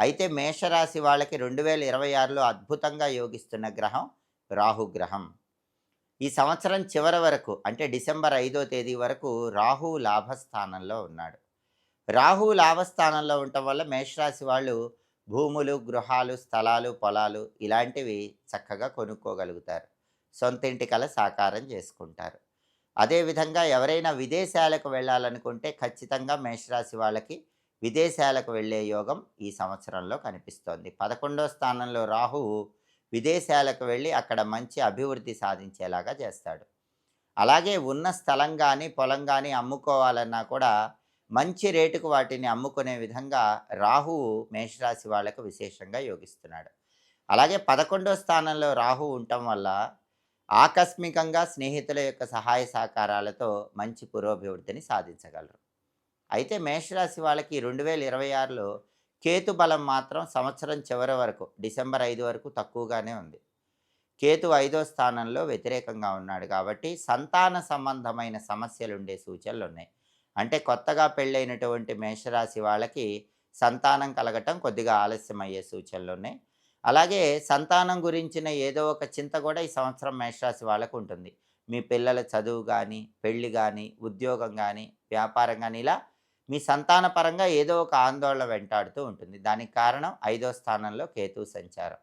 అయితే మేషరాశి వాళ్ళకి రెండు వేల ఇరవై ఆరులో అద్భుతంగా యోగిస్తున్న గ్రహం రాహుగ్రహం ఈ సంవత్సరం చివరి వరకు అంటే డిసెంబర్ ఐదో తేదీ వరకు రాహు లాభస్థానంలో ఉన్నాడు. రాహు లాభస్థానంలో ఉండటం వల్ల మేషరాశి వాళ్ళు భూములు గృహాలు స్థలాలు పొలాలు ఇలాంటివి చక్కగా కొనుక్కోగలుగుతారు. సొంతింటి కల సాకారం చేసుకుంటారు. అదేవిధంగా ఎవరైనా విదేశాలకు వెళ్ళాలనుకుంటే ఖచ్చితంగా మేషరాశి వాళ్ళకి విదేశాలకు వెళ్ళే యోగం ఈ సంవత్సరంలో కనిపిస్తోంది. పదకొండో స్థానంలో రాహువు విదేశాలకు వెళ్ళి అక్కడ మంచి అభివృద్ధి సాధించేలాగా చేస్తాడు. అలాగే ఉన్న స్థలం కానీ పొలం కానీ అమ్ముకోవాలన్నా కూడా మంచి రేటుకు వాటిని అమ్ముకునే విధంగా రాహువు మేషరాశి వాళ్ళకు విశేషంగా యోగిస్తున్నాడు. అలాగే పదకొండో స్థానంలో రాహు ఉండటం వల్ల ఆకస్మికంగా స్నేహితుల యొక్క సహాయ సహకారాలతో మంచి పురోభివృద్ధిని సాధించగలరు. అయితే మేషరాశి వాళ్ళకి రెండు వేల ఇరవై ఆరులో కేతు బలం మాత్రం సంవత్సరం చివరి వరకు డిసెంబర్ ఐదు వరకు తక్కువగానే ఉంది. కేతు ఐదో స్థానంలో వ్యతిరేకంగా ఉన్నాడు కాబట్టి సంతాన సంబంధమైన సమస్యలు ఉండే సూచనలు ఉన్నాయి అంటే కొత్తగా పెళ్ళైనటువంటి మేషరాశి వాళ్ళకి సంతానం కలగటం కొద్దిగా ఆలస్యం అయ్యే సూచనలు ఉన్నాయి అలాగే సంతానం గురించిన ఏదో ఒక చింత కూడా ఈ సంవత్సరం మేషరాశి వాళ్ళకు ఉంటుంది. మీ పిల్లల చదువు కానీ పెళ్ళి కానీ ఉద్యోగం కానీ వ్యాపారం కానీ ఇలా మీ సంతాన పరంగా ఏదో ఒక ఆందోళన వెంటాడుతూ ఉంటుంది. దానికి కారణం ఐదో స్థానంలో కేతు సంచారం.